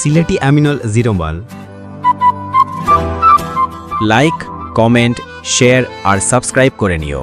Sylheti অ্যামিনল zero one like comment share আর subscribe করে নিও।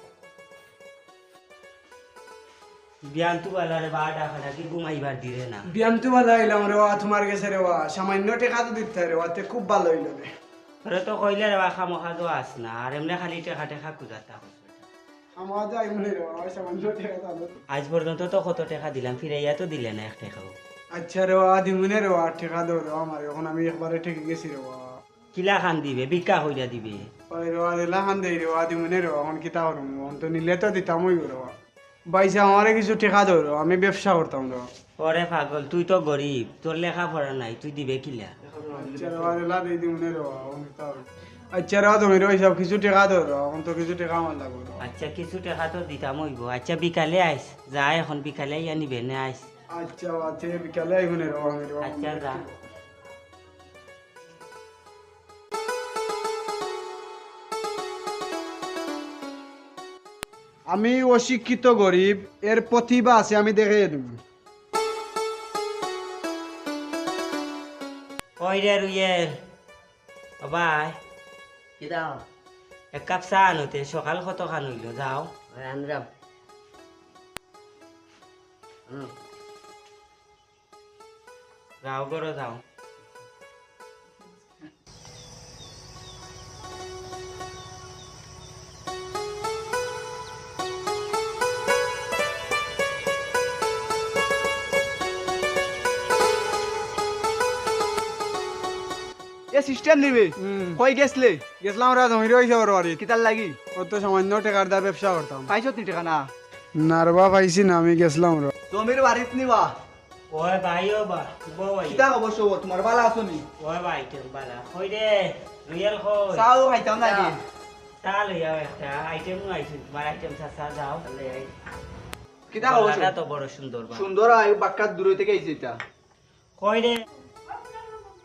বিয়ান্তু বালারে বা ডাকা ডাকি ঘুমাইবার দিলে না। বিয়ান্তু वाला আইলাম রে ওয়া তোমার কাছে রে ওয়া সামান্য টাকা তো দিতে রে ওয়াতে খুব ভালো হইল রে। তোরে তো কইলে রে বা খামোখা তো আস না আর এমনি খালি টেকা টেকা কুজাতা আজ পর্যন্ত তো কত টাকা দিলাম ফিরাইয়া তো দিলে না এক টাকাও। আচ্ছা রে ওয়া দিমুনে রে ওয়া টাকা দাও রে আমার এখন আমি একবারে ঠেকে গেছি রে ওয়া কিলা খান দিবে ভিক্ষা হইয়া দিবে? ওই রে ওয়া দিলা হান দেই রে ওয়া দিমুনে রে এখন কিতা করুম এখন তো নিলে তো দিতাম হইব রে ওয়া বাইসা আমারে কিছু টাকা দাও আমি ব্যবসা করতাম ওয়া। ওরে পাগল তুই তো গরিব তোর লেখা পড়া নাই তুই দিবে কিলা আচ্ছা রে আচ্ছা তুমি সব কিছু টাকা দাও রে এখন তো কিছু টাকা আমার লাগবে। আচ্ছা কিছু টাকা তো দিতাম হইব। আচ্ছা বিকালে আইস যা এখন বিকালে ইয়া নিবে নে আইস। আচ্ছা তে বিকালে রে ওয়া। আচ্ছা যা। আমি অশিক্ষিত গরিব এর প্রতিভা আছে আমি দেখে দেব। ওই রে রুইয়ের ও ভাই কিতা এক কাপ চা আনোতে সকাল কত খান হইল যাও। রান্দ্রাম যাও করো যাও। সিস্টেম নিবে। কই গেছলে? গেছিলাম রা জমির হয়েছে ওর বাড়ি কিতার লাগি? কত সামান্য টাকার দা ব্যবসা করতাম পাইছ নি টাকা না নারবা পাইছি না আমি গেছিলাম র জমির বাড়িত নিবা। ওই ভাই ও বা বউ ভাই কিতা অবশ্য তোমার বালা আছো নি? ওই ভাই তেল বালা। কই রে রিয়েল কই চাও খাইতাম নাকি চা লইয়াও একটা আইটেম আইছি তোমার আইটেম চা চা যাও। কিতা অবশ্য তো বড় সুন্দর বা সুন্দর আই বাক্কাত দূরে থেকে আইছে এটা কই রে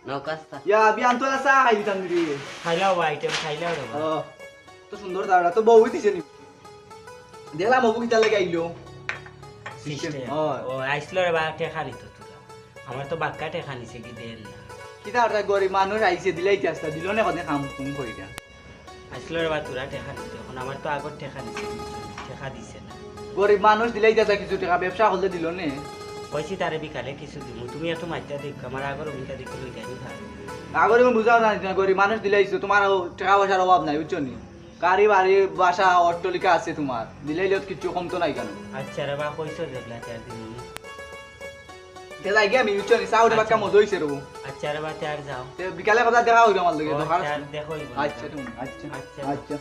নৌকাস্তা। ইয়া বিয়ান্তলা চা খাই দিতাম খাইলাও আইটেম খাইলাও রে। ও তো সুন্দর দাঁড়া তো দিছে নি? দেখলাম বউ কিতা লাগে আইলো. ও ও রে বা টেকা নিত তোরা আমার তো বাক্কা টেকা নিছে কি দেন না কিতা গরিব মানুষ আইছে দিলাই আসতা দিল না কদে কাম কুম করি না আসলো রে বা তোরা টেকা নিত এখন আমার তো আগত টেকা নিছে টেকা দিছে না। গরিব মানুষ দিলাই আসতা কিছু টাকা ব্যবসা করলে দিল নে? কইছি তারে বিকালে কিছু দিব তুমি এত মাইটা দেখ আমার আগর অভিজ্ঞতা দেখে লই যাই ভাই আগরে আমি বুঝাও না না গরিব মানুষ দিলাইছো তোমার টাকা পয়সার অভাব নাই বুঝছ নি? গাড়ি বাড়ি বাসা অট্টলিকা আছে তোমার দিলাইলে কিছু কম তো নাই কেন আচ্ছা রে বা কইছো দেখলা চার দিন তেলাই গিয়ে আমি বুঝছ নি? চাউরে বাক্কা মজা হইছে রবো আচ্ছা রে বা চার যাও। তে বিকালে কথা দেখা হইবে আমার লগে চার দেখো আচ্ছা তুমি আচ্ছা। আচ্ছা। আচ্ছা।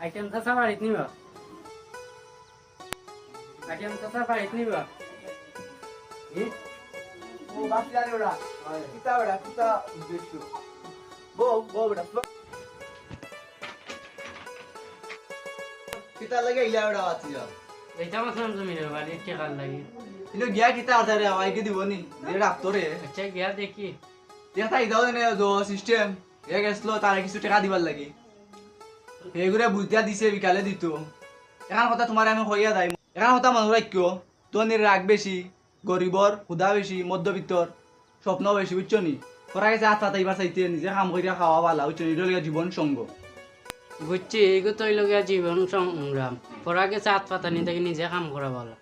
আইটেম চাচা বাড়িত নিবা আইটেম চাচা বাড়িত নিবা ও বাকি জানি ওরা কিতা ওরা কিতা উদ্দেশ্য বো বো বেটা কিতা লাগে ইলা ওরা আছি এইটা মাসলাম জমির বাড়ি টেকার লাগি ইনো গিয়া কিতা আতারে আইকে দিবনি যে রাপ্তরে আচ্ছা গিয়া দেখি দেখা ইদাও নে দো সিস্টেম এ এগুলো বুঝিয়া দিছে বিকালে দিত। এখন কথা তোমার আমি হইয়া যাই। এখন কথা মানুষ রাখ্য তোর রাগ বেশি গরিবর ক্ষুধা বেশি মধ্যবিত্তর স্বপ্ন বেশি বুঝছ নি? তোরা গেছে হাত পাতাইবার চাইতে নিজে কাম করিয়া খাওয়া পালা বুঝছ নি? জীবন সঙ্গ বুঝছি এইগো তৈ লগিয়া জীবন সংগ্রাম পড়া গেছে হাত পাতা নি থেকে নিজে কাম করা ভালো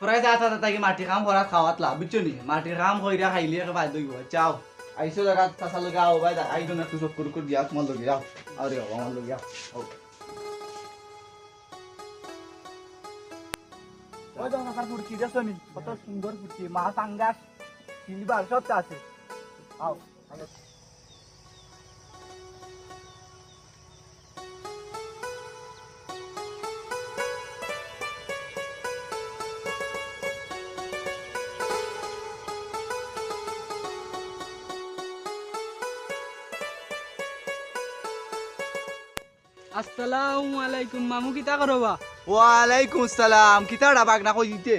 তোরা গেছে হাত পাতাইকে মাটি কাম করা খাওয়াত লা বুঝছ নি? মাটির কাম করিয়া খাইলে বাদ দইব চাও আইসো জায়গা চাষা লগে আও ভাই আইদো না তুই সব করে করে দিয়া, তোমার লগে যাও আরে আমার লগে যাও ওই দেখো কাকার ফুটকি দেখছ নি? কত সুন্দর ফুটকি মাছ আঙ্গাস সিলভার সবটা আছে। আও আগে। আসসালামু আলাইকুম মামু কিতা করবা ওয়ালাইকুম আসসালাম কিতাড়া বাগনা কই দিতে?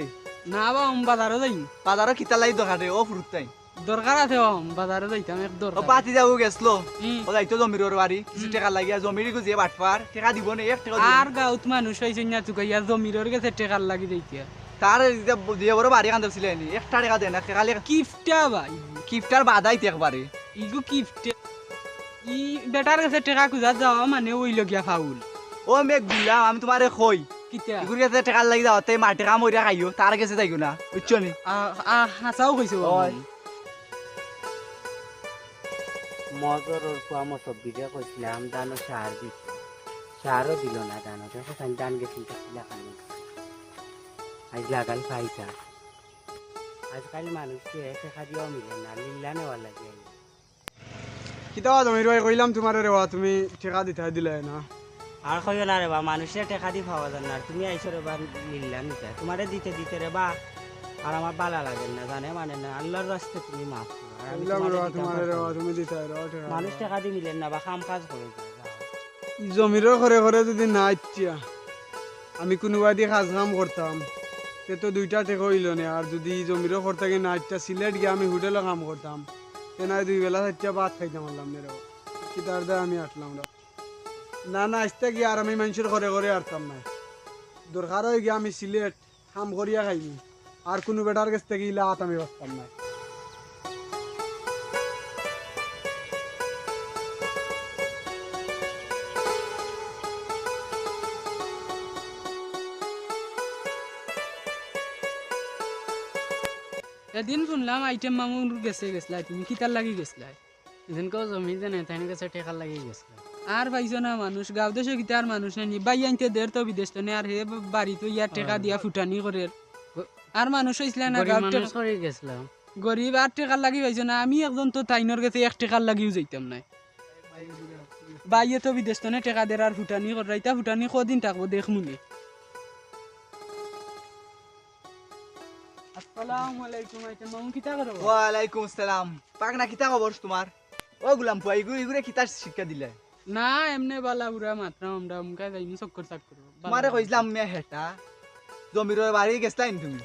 না বা আমি বাজারে যাই। বাজারও কিতা লাই দরকার ও ফুরুত তাই। দরকার আছে বাম বাজারে যাইতাম এক ও দরকার পাতি যাব গেছলো। ও যাইতো জমির বাড়ি কিছু টাকা লাগিয়া জমির গুজিয়ে বাটফার টাকা দিব না এক টাকা আর গাঁত মানুষ হয়েছে না চুকাইয়া জমির গেছে টেকার লাগি যাইতিয়া তার দিয়ে বড় বাড়ি কান্দে ছিলেন একটা টাকা দেন একটা খালি কিফটা ভাই কিফটার বাদাইতে একবারে ইগু কিফটে ই বেটার কাছে টেকা খুঁজা যাওয়া মানে ওই লগিয়া ফাউল। ও মেঘ গুলাম আমি তোমারে কই কিতা ইগুর কাছে টাকা লাগি যাওয়াতে মাটি কাম হইরা খাইও তার কাছে যাইগো না? বুঝছ নি হাসাও কইছো। মজর ওর ফুয়া মসব বিজয় কইছিলাম দানো সার দিত সারও দিল না দানো দেখো তাই দান গেছিল কিলা খানি আজ লাগাল পাইছা। আজকাল মানুষকে টেকা দিয়েও মিলে না লিল্লা নেওয়া লাগে কিতা জমির ভাই কইলাম তোমার রে বা তুমি ঠেকা দিতে দিলে না। আর কইও না রে বা মানুষের টেকা দি পাওয়া যায় না। তুমি রে বা লিল্লা নিতে তোমারে দিতে দিতে রে বা আর আমার বালা লাগে না জানে মানে না। আল্লাহর রাস্তে তুমি মাফ না। ঠেকা। মানুষ টেকা মিলেন বা কাম কাজ করে ঘরে ঘরে যদি না ইচ্ছা আমি কোনোবা দিয়ে কাজ কাম করতাম তে তো দুইটা টেকা হইল না? আর যদি জমিরও ঘর থেকে না ইচ্ছা সিলেট গিয়ে আমি হোটেলে কাম করতাম তে দুই বেলা চারটা ভাত খাইতাম আল্লাহ মেরে কিতার দা, আমি আসলাম রা। না না আসতে গিয়ে আর আমি মানুষের ঘরে ঘরে আসতাম না। দরকার হয়ে গিয়ে আমি সিলেট কাম করিয়া খাইনি আর কোনো বেটার কাছ থেকে ইলা হাত আমি বাঁচতাম না। এদিন শুনলাম আইটেম মামুর গেছে গেছলাই তুমি কিতার লাগি গেছলাই এদিন কেউ জমি দেনে তাই কাছে টেকার লাগি গেছিল। আর পাইছো না মানুষ গাঁও দেশে কিতার মানুষ নানি বাই আনতে দের তো বিদেশ তো আর হে বাড়ি তো ইয়ার টেকা দিয়া ফুটানি করে আর মানুষ হইছিল না গাঁও করে গেছিলাম গরিব আর টেকার লাগি পাইছো না আমি একজন তো তাইনর কাছে এক টেকার লাগিও যাইতাম না বাইয়ে তো বিদেশ তো নে টেকা দের আর ফুটানি করে রাইতা ফুটানি কদিন থাকব দেখ আসসালামু আলাইকুম আইটেম মামু কিতা করো? ওয়ালাইকুম আসসালাম। পাগনা কিতা খবর তোমার? ও গুলাম পুয়া ইগুর ইগুরে কিতা শিক্ষা দিলে? না এমনি বালা বুড়া মাত্রা আমরা মুখা যাইনি চক্কর চাক্কর। তোমারে কইছিলাম মে হেটা জমির বাড়ি গেছলাই তুমি?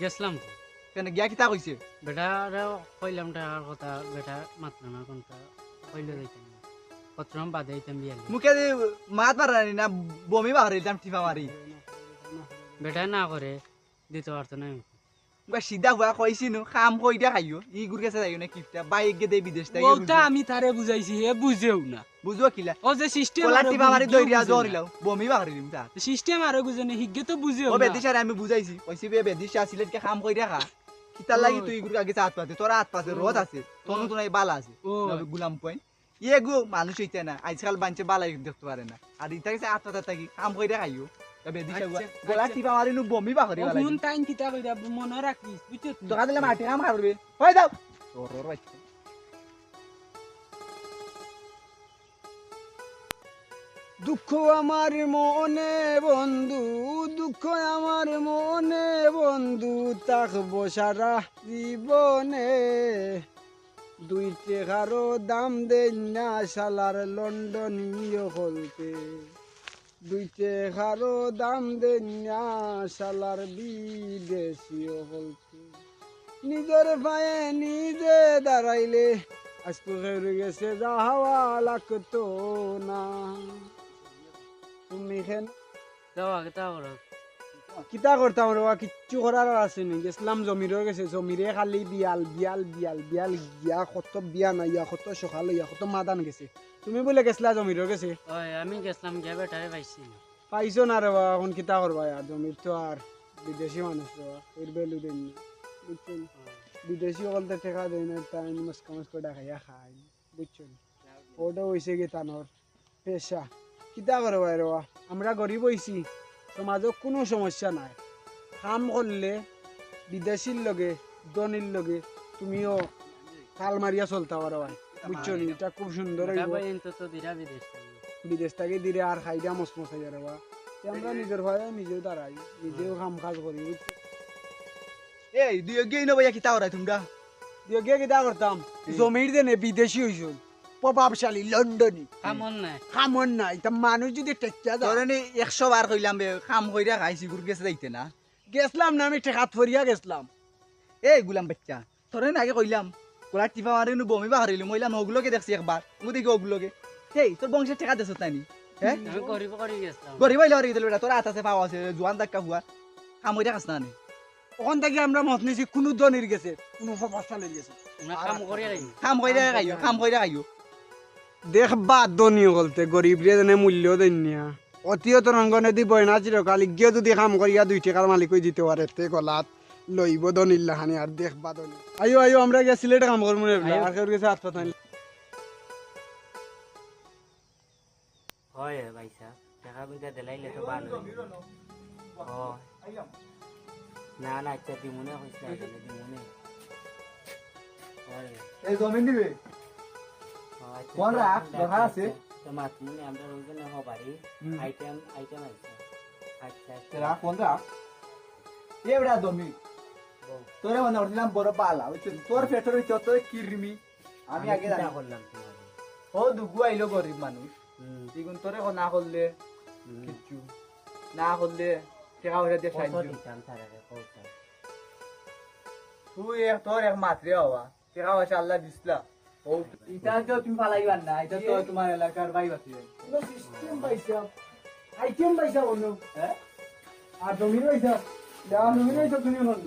গেছিলাম তো। কেন গিয়া কিতা কইছে? বেটা রে কইলাম টাকার কথা বেটা মাত্র না কোনটা? কইলে যাইতাম না কতরম বাদে যাইতাম বিয়া মুখে মাত মারানি না বমি বাহারিলাম টিপা মারি। বেটা না করে দিতে পারতো না সিধা হুয়া কইছি নু কাম কই দিয়া খাইও ইগুর কাছে যাইও না কিপটা বাইক গে দে বিদেশ ওটা আমি তারে বুঝাইছি হে বুঝেও না। বুঝো কিলা? ও যে সিস্টেম কলা টিপা মারি জরিলাও বমি বাহারিলাম তা। সিস্টেম আরও বুঝে না তো বুঝেও ও না। আমি বুঝাইছি কইছি বে বেদিশা সিলেট কে কাম কই রাখা কিতার লাগি তুই ইগুর আগে হাত পাতে তোরা হাত পাতে রোদ আছে তনু তো নাই বালা আছে গুলাম পয়েন্ট ইয়ে গু মানুষ হইতে না আজকাল বাঞ্চে বালাই দেখতে পারে না। আর ইতা কাছে হাত পাতে থাকি কাম কই রাখাইও বেদিশা গলা। টিপা মারি নু বমি বাহারি ও বালাই টাইম কিতা কইরা মনে রাখিস বুঝছ দোকান দিলে মাটি কাম করবে যাও তোর বাচ্চা দুঃখ আমার মনে বন্ধু দুঃখ আমার মনে বন্ধু থাকব সারা জীবনে। দুই টেকারও দাম দেন না সালার লন্ডনীয় হলতে। দুই টেকারও দাম দেন না সালার বিদেশীয় হলতে নিজের পায়ে নিজে দাঁড়াইলে আজকে হেরে গেছে যা হাওয়া লাগতো না। তুমি খেন যাওয়া কেতা করো। কিতা করতাম রে কিচ্ছু করার আছে নি। গেছিলাম জমিরও গেছে জমিরে খালি বিয়াল বিয়াল বিয়াল বিয়াল গিয়া কত বিয়া না ইয়া কত সকাল ইয়া কত মাদান গেছে। তুমি বলে গেছিলা জমিরও গেছে। ওই আমি গেছিলাম গিয়া বেটারে পাইছি। না পাইছো না রে বাবা এখন কিতা করবা আর জমির তো আর বিদেশি মানুষ এর বেলু দেন বুঝছেন বিদেশি বলতে টেকা দেয় না তাই মস্কা মস্কা ডাকাইয়া খায় বুঝছেন ওটা হয়েছে কি তানোর পেশা। কিতা করো ভাই রেবা আমরা গরিব হয়েছি সমাজত কোনো সমস্যা নাই। কাম করলে বিদেশির লগে ধনির লগে তুমিও তাল মারিয়া চলতে পারো ভাই বুঝছ এটা খুব সুন্দর বিদেশ থেকে। দিলে আর খাইটা আমরা নিজের ভাই নিজেও দাঁড়াই নিজেও কাম কাজ করি বুঝছ? এই দুই গিয়ে করাই তোমরা? দিয়ে গিয়ে কিতা করতাম? জমির দেনে বিদেশি প্রভাবশালী লন্ডনী। কামন নাই। খামন নাই। তা মানুষ যদি তোর যায়। নি একশো বার কইলাম বে কাম কইরা খাইছি গুড় গেছে যাইতে না। গেছলাম না আমি টেকাত ফরিয়া গেছলাম। এই গুলাম বাচ্চা তোর আগে কইলাম কোলা টিপা মারি নু বমি বা হারিলাম মইলাম ওগুলোকে দেখছি একবার মু দেখি ওগুলোকে হেই তোর বংশের দেছ হ্যাঁ গরিব করে হইলে হরি বেটা তোর হাত আছে পাওয়া আছে জোয়ান দাক্কা হুয়া না নি? ওখান থেকে আমরা মত নিছি কোনো ধনির গেছে কোনো প্রভাবশালীর গেছে। কাম করি কাম কইরা খাইও কাম কইরা খাইও দেখবা ধনী বলতে গরিব রে দেনে মূল্য দেন না। অতীয়ত রঙ্গনে দিব না চিরকাল গিয়ে যদি কাম করিয়া দুই টাকার মালিক দিতে পারে তে গলাত। লইব দনির লাহানি আর দেখবা দনি আইও আইও আমরা গিয়ে সিলেটে কাম করব না। আর কেউ গেছে হাত পাতা হয় ভাই সাহেব টাকা পয়সা দিলাইলে তো ভালো না না আচ্ছা দিমুনে আসলে দিমুনে। এই জমিন দিবে? কোন রাখ? দরকার আছে? তো মাতমুনে আমরা ওইখানে হবারি। আইটেম আইটেম আছে। আচ্ছা আচ্ছা। রাখ কোন রাখ এ বেটা জমি। তোরে মনে করছিলাম বড় পালা বুঝছিস তোর পেটের ভিতর তোর কিরমি আমি আগে চিন্তা করলাম ও দুগু আইলো গরিব মানুষ। দ্বিগুণ তোরে না করলে। কিচ্ছু। না করলে টাকা পয়সা দিয়ে সাহায্য তুই এক তোর এক মাত্রে হওয়া। টাকা পয়সা আল্লাহ দিসলা। ও এটা তো তুমি পালাইবার না এটা তো তোমার এলাকার ভাই বাতি সিস্টেম পাইছা। আইটেম পাইছা অন্য হ্যাঁ? আর জমির পাইছা যা জমির পাইছা তুমি অন্য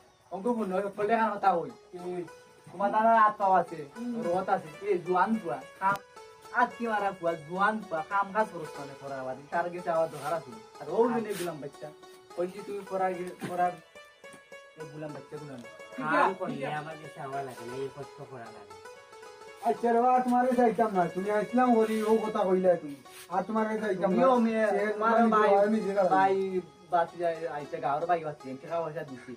অঙ্ক মনে হয় ফলে খান কথা হই। তোমার দাদা হাত পাওয়া আছে রত আছে। এ জোয়ান পুয়া কাম আজ কি মারা পুয়া জোয়ান পুয়া কাম কাজ করছ না করার বাদে তার গেছে আবার দরকার আছে আর ও জেনে গুলাম বাচ্চা। কইছি তুই করার করার গুলাম বাচ্চা গুলাম আমার কাছে হওয়া লাগে না এই কষ্ট করা লাগে। আচ্ছা রে তোমার কাছে আইতাম না। তুমি আসলাম করি ও কথা কইলা তুমি। আর তোমার কাছে আইতাম না। তোমার ভাই। ভাই বাতি আইতে গাওর ভাই বাতি টাকা পয়সা দিছি।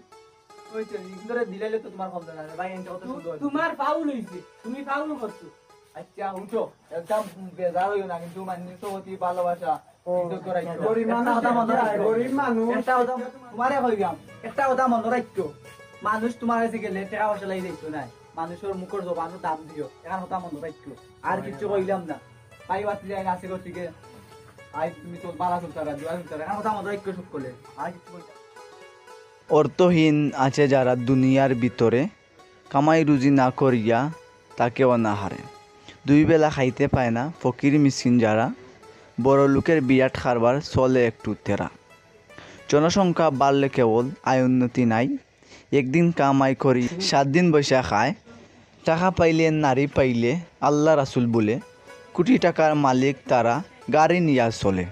ওই তো ইন্দরে দিলাইলে তো তোমার কম জানা ভাই এনটা কত সুন্দর তোমার ফাউল হইছে তুমি ফাউল করছ। আচ্ছা উঠো। একদম বেজার হইও না কিন্তু মানুষ তো ভালোবাসা ইজ্জত করাইছো। গরিব একটা মানুষ। কথা মনে মানুষ তোমারে কাছে গেলে টাকা পয়সা লাগি যাইতো না মানুষের মুখের জবানো দাম দিও। এখন কথা মনে রাখছো। আর কিছু কইলাম না। পাই বাতি যায় করছি গে আই তুমি তো বালা চলতে পারা জোয়া চলতে পারা এখন কথা মনে রাখছো সব করলে আর কিছু অর্থহীন আছে যারা দুনিয়ার ভিতরে কামাই রুজি না করিয়া তাকে অনাহারে দুই বেলা খাইতে পায় না ফকির মিসকিন যারা, বড় লোকের বিরাট খারবার চলে একটু তেরা। জনসংখ্যা বাড়লে কেবল আয় উন্নতি নাই। একদিন কামাই করি, সাত দিন বৈশা খায়। টাকা পাইলে, নারী পাইলে, আল্লাহ রাসুল বলে, কোটি টাকার মালিক তারা, গাড়ি নিয়া চলে।